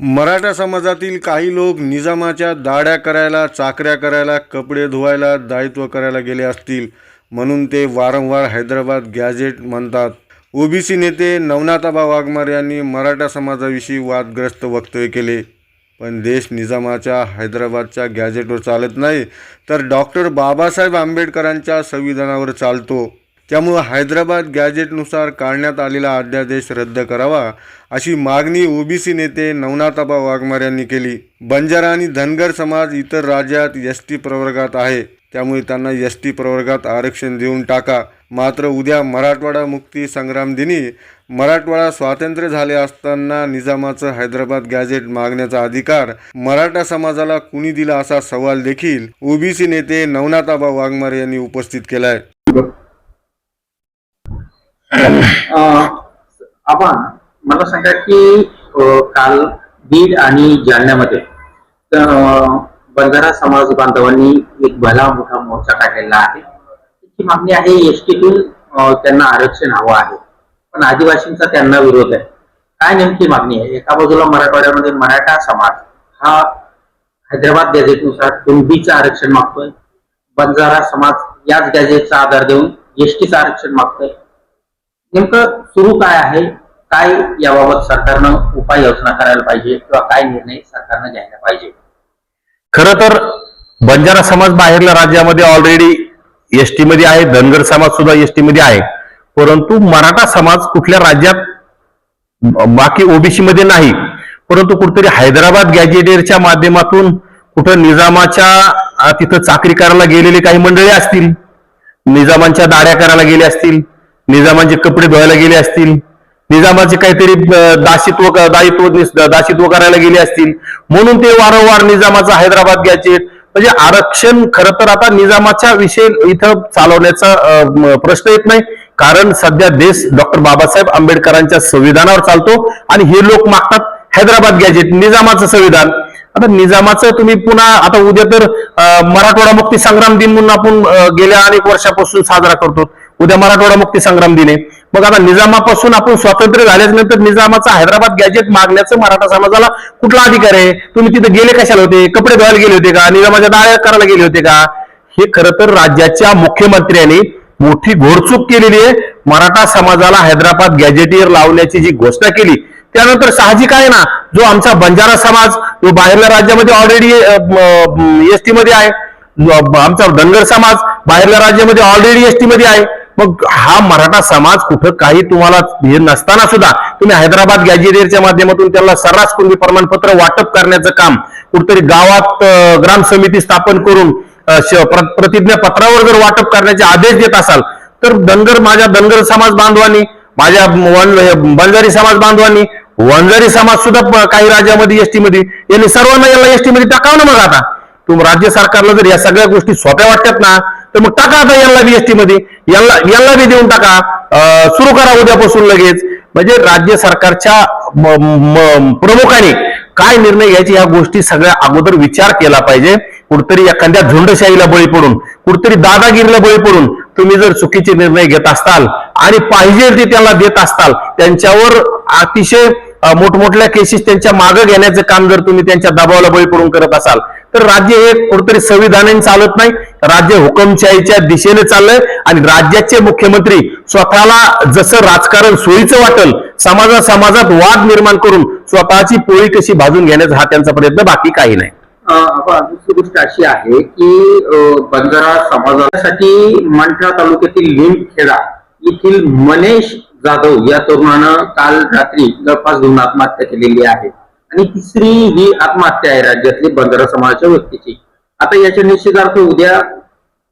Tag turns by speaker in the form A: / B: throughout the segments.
A: मराठा समाजातील काही लोक निजामाच्या दाड्या करायला चाकऱ्या करायला कपडे धुवायला दायित्व करायला गेले असतील म्हणून ते वारंवार हैदराबाद गॅजेट म्हणतात. ओबीसी नेते नवनाथाबा वाघमारे यांनी मराठा समाजाविषयी वादग्रस्त वक्तव्य केले. पण देश निजामाच्या हैदराबादच्या गॅजेटवर चालत नाही तर डॉक्टर बाबासाहेब आंबेडकरांच्या संविधानावर चालतो. त्यामुळं हैदराबाद गॅजेटनुसार काढण्यात आलेला अध्यादेश रद्द करावा अशी मागणी ओबीसी नेते नवनाथाबा वाघमार यांनी केली. बंजारा आणि धनगर समाज इतर राज्यात एस टी प्रवर्गात आहे. त्यामुळे त्यांना एस टी प्रवर्गात आरक्षण देऊन टाका. मात्र उद्या मराठवाडा मुक्ती संग्राम दिनी मराठवाडा स्वातंत्र्य झाले असताना निजामाचं हैदराबाद गॅजेट मागण्याचा अधिकार मराठा समाजाला कुणी दिला असा सवाल देखील ओबीसी नेते नवनाथाबा वाघमारे यांनी उपस्थित केलाय.
B: आपण मला सांगा की काल बीड आणि जालन्यामध्ये बंधारा बंजारा समाज बांधवांनी एक भला मोठा मोर्चा काढलेला आहे. त्याची मागणी आहे एसटीतून त्यांना आरक्षण हवं आहे. पण आदिवासींचा त्यांना विरोध आहे. काय नेमकी मागणी आहे? एका बाजूला मराठवाड्यामध्ये मराठा समाज हा हैदराबाद गॅझेटनुसार कुणबीचं आरक्षण मागतोय. बंजारा समाज याच गॅझेटचा आधार देऊन एसटीचं आरक्षण मागतोय. नेमकं सुरू काय आहे? काय याबाबत सरकारनं उपाययोजना करायला पाहिजे किंवा काय निर्णय सरकारनं घ्यायला पाहिजे?
C: खर तर बंजारा समाज बाहेरल्या राज्यामध्ये ऑलरेडी एसटी मध्ये आहे धनगर समाज सुद्धा एसटी मध्ये आहे. परंतु मराठा समाज कुठल्या राज्यात बाकी ओबीसी मध्ये नाही. परंतु कुठेतरी हैदराबाद गॅजेटेरच्या माध्यमातून कुठं निजामाच्या तिथं चाकरी करायला गेलेली काही मंडळी असतील निजामांच्या दाड्या करायला गेले असतील निजामांचे कपडे धुवायला गेले असतील निजामाचे काहीतरी दासित्व दायित्व दासित्व करायला गेले असतील. म्हणून ते वारंवार निजामाचा हैदराबाद घ्यायचे. म्हणजे आरक्षण खरं तर आता निजामाच्या विषय इथं चालवण्याचा प्रश्न येत नाही. कारण सध्या देश डॉक्टर बाबासाहेब आंबेडकरांच्या संविधानावर चालतो आणि हे लोक मागतात हैदराबाद गॅजेट निजामाचं संविधान. आता निजामाचं तुम्ही पुन्हा आता उद्या तर मराठवाडा मुक्ती संग्राम दिन म्हणून आपण गेल्या अनेक वर्षापासून साजरा करतो. उद्या मराठवाडा मुक्ती संग्राम दिने. मग आता निजामापासून आपण स्वातंत्र्य झाल्याच नंतर निजामाचा हैदराबाद गॅजेट मागण्याचं मराठा समाजाला कुठला अधिकार आहे? तुम्ही तिथे गेले कशाला होते? कपडे धुवायला गेले होते का? निजामाच्या दाळ्या करायला गेले होते का? हे खरं तर राज्याच्या मुख्यमंत्र्यांनी मोठी घोडचूक केलेली आहे. मराठा समाजाला हैदराबाद गॅजेटियर लावण्याची जी घोषणा केली त्यानंतर साहजिक आहे ना? जो आमचा बंजारा समाज जो बाहेरल्या राज्यामध्ये ऑलरेडी एसटी मध्ये आहे. आमचा धनगर समाज बाहेरल्या राज्यामध्ये ऑलरेडी एसटी मध्ये आहे. मग हा मराठा समाज कुठं काही तुम्हाला हे नसताना सुद्धा तुम्ही हैदराबाद गॅजेरियरच्या माध्यमातून त्याला सर्रास कुणबी प्रमाणपत्र वाटप करण्याचं काम कुठतरी गावात ग्राम समिती स्थापन करून प्रतिज्ञापत्रावर जर वाटप करण्याचे आदेश देत असाल तर धनगर माझ्या धनगर समाज बांधवांनी माझ्या बंजारी समाज बांधवांनी वंजारी समाज सुद्धा काही राज्यामध्ये एसटी मध्ये यांनी सर्वांना याला एसटी मध्ये टाकावं ना मग आता? तुम राज्य सरकारला जर या सगळ्या गोष्टी सोप्या वाटतात ना तर मग टाका आता यांना बी एसटी मध्ये. यांना यांना बी देऊन टाका. सुरू करा उद्यापासून लगेच. म्हणजे राज्य सरकारच्या प्रमुखाने काय निर्णय घ्यायचे या गोष्टी सगळ्या अगोदर विचार केला पाहिजे. कुठतरी एखाद्या झुंडशाहीला बळी पडून कुठतरी दादागिरीला बळी पडून तुम्ही जर चुकीचे निर्णय घेत असताल आणि पाहिजे ते त्याला देत असताल त्यांच्यावर अतिशय मोठमोठ्या केसेस त्यांच्या मागं घेण्याचं काम जर तुम्ही त्यांच्या दबावाला बळी पडून करत असाल तर राज्य हे कुठेतरी संविधानाने चालत नाही. राज्य हुकमशाहीच्या दिशेने चाललंय आणि राज्याचे मुख्यमंत्री स्वतःला जसं राजकारण सोयीचं वाटेल समाजा समाजात वाद निर्माण करून स्वतःची पोळी कशी भाजून घेण्याचा हा त्यांचा प्रयत्न बाकी काही नाही.
B: दुसरी गोष्ट अशी आहे की बंजारा समाजासाठी मंठा तालुक्यातील लिंबखेडा येथील मनेश जाधव या तरुणानं काल रात्री जवळपास दोन आत्महत्या केलेली आहे. आणि तिसरी ही आत्महत्या आहे राज्यातली बंधारा समाजाच्या व्यक्तीची आता याच्या निश्चितार्थ उद्या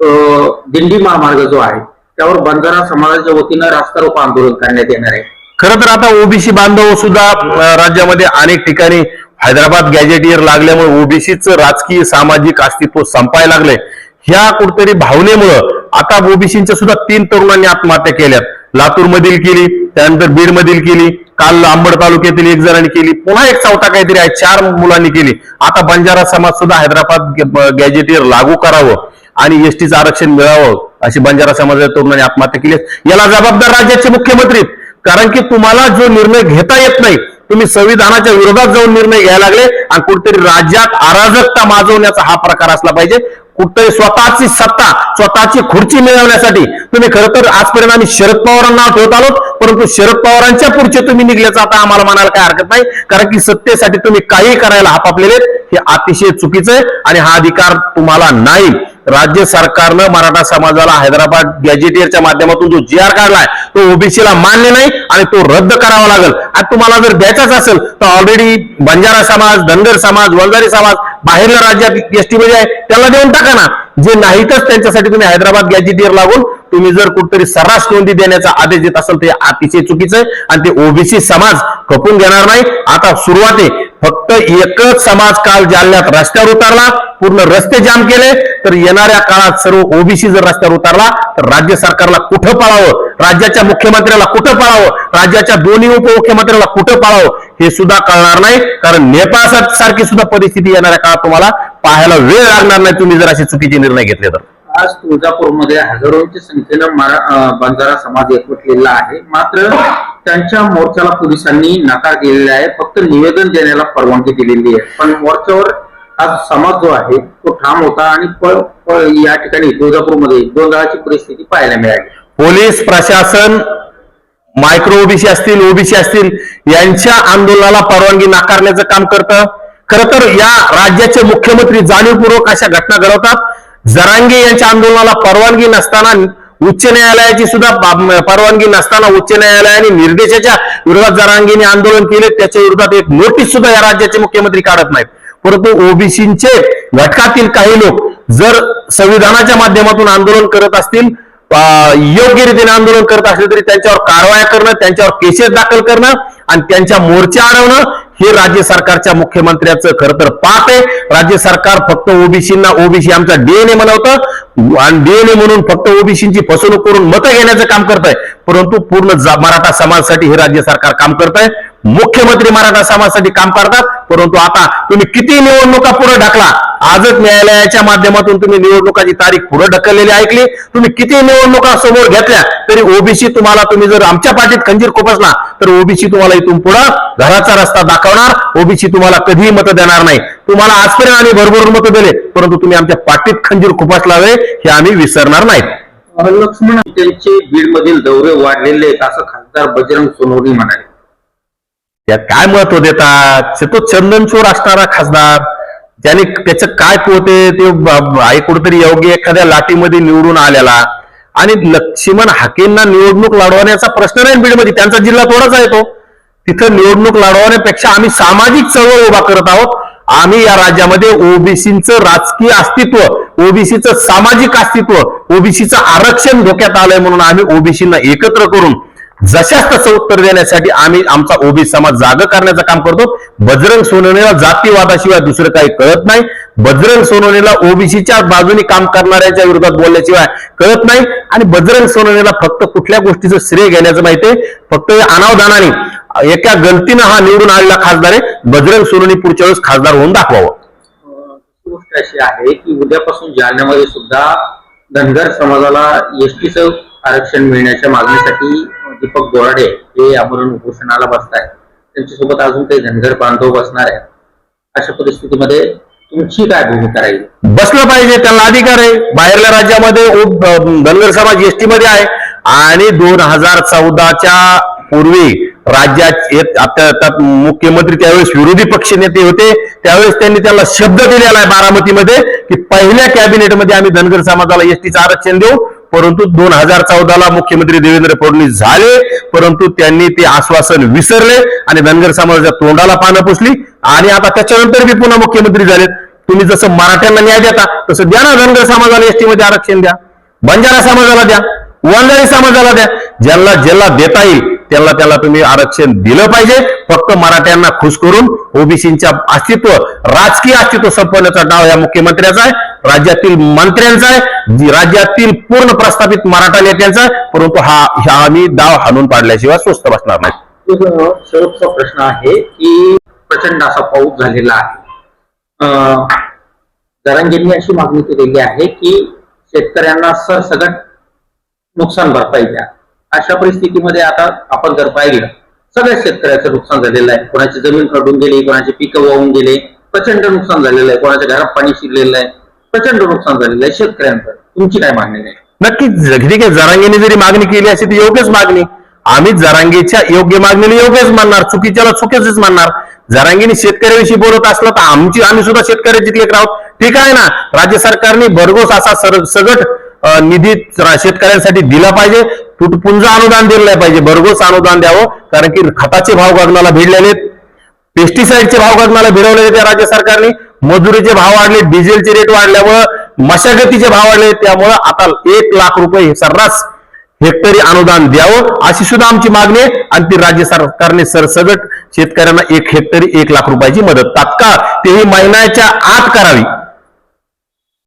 B: अं, दिंडी महामार्ग जो आहे त्यावर बंजारा समाजाच्या वतीनं रास्ता रोको आंदोलन करण्यात येणार आहे.
C: खरं तर आता ओबीसी बांधव सुद्धा राज्यामध्ये अनेक ठिकाणी हैदराबाद गॅजेटियर लागल्यामुळे ओबीसीचं राजकीय सामाजिक अस्तित्व संपायला लागलंय. ह्या कुठतरी भावनेमुळं आता ओबीसीच्या सुद्धा तीन तरुणांनी आत्महत्या केल्यात. लातूर मधील केली त्यानंतर बीडमधील केली काल अंबड तालुक्यातील एक जणांनी केली पुन्हा एक चौथा काहीतरी आहे चार मुलांनी केली. आता बंजारा समाज सुद्धा हैदराबाद गॅ- गॅजेटियर लागू करावं आणि एसटीचं आरक्षण मिळावं अशी बंजारा समाजाच्या तरुणांनी आत्महत्या केली. याला जबाबदार राज्याचे मुख्यमंत्री कारण की तुम्हाला जो निर्णय घेता येत नाही तुम्ही संविधानाच्या विरोधात जाऊन निर्णय घ्यायला लागले आणि कुठेतरी राज्यात अराजकता माजवण्याचा हा प्रकार असला पाहिजे. कुठेतरी स्वतःची सत्ता स्वतःची खुर्ची मिळवण्यासाठी तुम्ही खरं तर आजपर्यंत आम्ही शरद पवारांना ठेवत आलो परंतु शरद पवारांच्या पुढचे तुम्ही निघल्याचं आता आम्हाला म्हणायला काय हरकत नाही कारण की सत्तेसाठी तुम्ही काही करायला हापापलेले हे अतिशय चुकीचं आहे आणि हा अधिकार तुम्हाला नाही. राज्य सरकारनं मराठा समाजाला हैदराबाद गॅजेटियरच्या माध्यमातून जो जी आर काढलाय तो ओबीसीला मान्य नाही आणि तो रद्द करावा लागेल. आणि तुम्हाला जर द्यायचाच असेल तर ऑलरेडी बंजारा समाज धनगर समाज वंजारी समाज बाहेरल्या राज्यात एसटी मध्ये आहे त्याला देऊन टाका ना. जे नाहीतच त्यांच्यासाठी तुम्ही हैदराबाद गॅजेटियर लागून तुम्ही जर कुठतरी सर्रास नोंदी देण्याचा आदेश देत असाल ते अतिशय चुकीचं आहे आणि ते ओबीसी समाज खपून घेणार नाही. आता सुरुवात आहे. फक्त एकच समाज काल जालन्यात रस्त्यावर उतरला पूर्ण रस्ते जाम केले तर येणाऱ्या काळात सर्व ओबीसी जर रस्त्यावर उतरला तर राज्य सरकारला कुठं पळावं? राज्याच्या मुख्यमंत्र्याला कुठं पळावं? राज्याच्या दोन्ही उपमुख्यमंत्र्याला कुठं पळावं? हे सुद्धा कळणार नाही कारण नेपाळ सारखी सुद्धा परिस्थिती येणाऱ्या काळात तुम्हाला पाहायला वेळ लागणार नाही तुम्ही जर असे चुकीचे निर्णय घेतले तर.
B: आज तुळजापूरमध्ये हजारोंच्या संख्येनं बंजारा समाज एकवटलेला आहे. मात्र त्यांच्या मोर्चाला पोलिसांनी नकार दिलेला आहे. फक्त निवेदन देण्याला परवानगी दिलेली आहे. पण मोर्चावर आज समाज जो आहे तो ठाम होता आणि या ठिकाणी तुळजापूरमध्ये गोंधळाची परिस्थिती पाहायला मिळाली.
C: पोलीस प्रशासन मायक्रो ओबीसी असतील ओबीसी असतील यांच्या आंदोलनाला परवानगी नाकारण्याचं काम करतं. खरं तर या राज्याचे मुख्यमंत्री जाणीवपूर्वक अशा घटना घडवतात. जरांगे यांच्या आंदोलनाला परवानगी नसताना उच्च न्यायालयाची सुद्धा परवानगी नसताना उच्च न्यायालयाने निर्देशाच्या विरोधात जरांगीने आंदोलन केले त्याच्या विरोधात एक नोटीस सुद्धा या राज्याचे मुख्यमंत्री काढत नाहीत. परंतु ओबीसीचे घटकातील काही लोक जर संविधानाच्या माध्यमातून आंदोलन करत असतील योग्य रीतीने आंदोलन करत असले तरी त्यांच्यावर कारवाया करणं त्यांच्यावर केसेस दाखल करणं आणि त्यांच्या मोर्चे अडवणं हे राज्य सरकारच्या मुख्यमंत्र्याचं खरं तर पाप आहे. राज्य सरकार फक्त ओबीसींना ओबीसी आमचा डीएनए म्हणवतं आणि डीएनए म्हणून फक्त ओबीसींची फसवणूक करून मतं घेण्याचं काम करत आहे परंतु पूर्ण मराठा समाजासाठी हे राज्य सरकार काम करत आहे मुख्यमंत्री मराठा समाजासाठी काम करतात. परंतु आता तुम्ही किती निवडणुका पुढे ढकला? आजच न्यायालयाच्या माध्यमातून तुम्ही निवडणुकाची तारीख पुढे ढकललेली ऐकली. तुम्ही किती निवडणुका समोर घेतल्या तरी ओबीसी तुम्हाला तुम्ही जर आमच्या पाठीत खंजीर खोपसला तर ओबीसी तुम्हाला इथून पुढे घराचा रस्ता दाखवणार. ओबीसी तुम्हाला कधीही मतं देणार नाही. तुम्हाला आजपर्यंत आम्ही भरभरून मतं दिले परंतु तुम्ही आमच्या पाठीत खंजीर खुपसलावे हे आम्ही विसरणार नाहीत
B: लक्ष्मण त्यांचे बीडमधील दौरे वाढलेले आहेत असं खासदार बजरंग सोनवणी म्हणाले.
C: यात काय महत्त्व देतात? तो चंदनचोर असणारा खासदार त्याने त्याचं काय पोहते ते कुठेतरी योग्य एखाद्या लाटीमध्ये निवडून आलेला. आणि लक्ष्मण हाकेंना निवडणूक लढवण्याचा प्रश्न नाही बीडमध्ये त्यांचा जिल्हा थोडाच आहे तो. तिथं निवडणूक लढवण्यापेक्षा आम्ही सामाजिक चळवळ उभा करत आहोत. आम्ही या राज्यामध्ये ओबीसीचं राजकीय अस्तित्व ओबीसीचं सामाजिक अस्तित्व ओबीसीचं आरक्षण धोक्यात आलंय म्हणून आम्ही ओबीसींना एकत्र करून जशाच तसं उत्तर देण्यासाठी आम्ही आमचा ओबी समाज जाग करण्याचं काम करतो. बजरंग सोनवणेला जातीवादाशिवाय दुसरं काही कळत नाही. बजरंग सोनवणेला ओबीसीच्या बाजूने काम करणाऱ्यांच्या विरोधात बोलल्याशिवाय कळत नाही. आणि बजरंग सोनवणेला फक्त कुठल्या गोष्टीचं श्रेय घेण्याचं माहितीये फक्त अनावधानाने एका गलतीनं हा निवडून आलेला खासदार आहे. बजरंग सोनवणे पुढच्या वेळेस खासदार होऊन दाखवावं.
B: गोष्ट अशी आहे की उद्यापासून जालन्यामध्ये सुद्धा धनगर समाजाला एसटीचं आरक्षण मिळण्याच्या मागणीसाठी दीपक बोराडे हे आमरण उपोषणाला बसत आहेत त्यांच्यासोबत अजून काही धनगर बांधव बसणार आहेत. अशा परिस्थितीमध्ये तुमची काय भूमिका राहील?
C: बसलं पाहिजे त्यांना अधिकार आहे. बाहेरल्या राज्यामध्ये धनगर समाज एसटी मध्ये आहे. आणि दोन हजार चौदाच्या पूर्वी राज्यात येत- आता आता मुख्यमंत्री त्यावेळेस विरोधी पक्ष नेते होते. त्यावेळेस त्यांनी त्याला शब्द दिलेला आहे बारामतीमध्ये की पहिल्या कॅबिनेटमध्ये आम्ही धनगर समाजाला एसटीचं आरक्षण देऊ. परंतु दोन हजार चौदाला मुख्यमंत्री देवेंद्र फडणवीस झाले परंतु त्यांनी ते आश्वासन विसरले आणि धनगर समाजाच्या तोंडाला पानं पुसली. आणि आता त्याच्यानंतर बी पुन्हा मुख्यमंत्री झालेत. तुम्ही जसं मराठ्यांना न्याय देता तसं द्या ना धनगर समाजाला एसटी मध्ये आरक्षण द्या. बंजारा समाजाला द्या. वंजारी समाजाला द्या. ज्यांना ज्याला देता येईल त्याला त्याला तुम्ही आरक्षण दिलं पाहिजे. फक्त मराठ्यांना खुश करून ओबीसीच्या अस्तित्व राजकीय अस्तित्व संपवण्याचा डाव या मुख्यमंत्र्याचा आहे. राज्यातील मंत्र्यांचा आहे. राज्यातील पूर्ण प्रस्थापित मराठा नेत्यांचा आहे. परंतु हा ह्या आम्ही डाव हाणून पाडल्याशिवाय स्वस्त बसणार नाही.
B: शेवटचा प्रश्न आहे की प्रचंड असा पाऊस झालेला आहे. अं, अशी मागणी केलेली आहे की शेतकऱ्यांना सगळं नुकसान भरपाई द्या. अशा परिस्थितीमध्ये आता आपण जर पाहिलं सगळ्या शेतकऱ्याचं नुकसान झालेलं आहे. कोणाची जमीन खडून गेली कोणाची पिकं वाहून गेले प्रचंड नुकसान झालेलं आहे. कोणाच्या घरात पाणी शिरलेलं आहे. प्रचंड नुकसान झालेलं आहे. शेतकऱ्यांचं. तुमची काय मागणी नाही?
C: नक्कीच. ठीक आहे. जरांगीने जरी मागणी केली असेल ती योग्यच मागणी. आम्ही जरांगीच्या योग्य मागणीला योग्यच मानणार. चुकीच्याला चुकीच मानणार. जरांगीने शेतकऱ्याविषयी बोलत असलं तर आमची आम्ही सुद्धा शेतकऱ्याची लेकर आहोत ठीक आहे ना? राज्य सरकारने भरघोस असा सर सगट निधी शेतकऱ्यांसाठी दिला पाहिजे. तुटपुंज अनुदान दिलं नाही पाहिजे. भरघोस अनुदान द्यावं. कारण की खताचे भाव गगनाला भिडलेले आहेत. पेस्टिसाईडचे भाव गगनाला भिडवले आहेत राज्य सरकारने. मजुरीचे भाव वाढले. डिझेलचे रेट वाढल्यामुळं मशागतीचे भाव वाढले. त्यामुळं आता एक लाख रुपये सर्रास हेक्टरी अनुदान द्यावं अशी सुद्धा आमची मागणी आहे. आणि ती राज्य सरकारने सरसगट शेतकऱ्यांना एक हेक्टरी एक लाख रुपयाची मदत. तात्काळ तेही महिन्याच्या आत करावी.